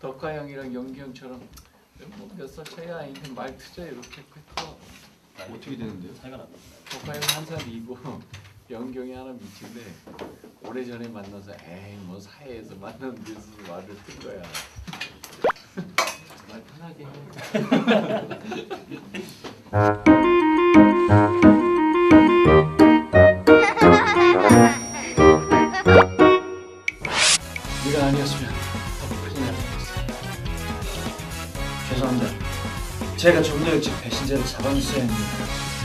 덕화 형이랑 연기 형처럼 뭐 몇살 차이 아닌데 말 트자 이렇게 커 어떻게 되는데요? 차이가. 덕화 형은 한 살이고 형이 하나 미친데 오래전에 만나서 에이 뭐 사회에서 만난 데서 말을 튼 거야 말 편하게 해 네가 아니었으면 뻔했어 죄송합니다. 제가 좀더 일찍 배신자를 잡아냈어야 했는데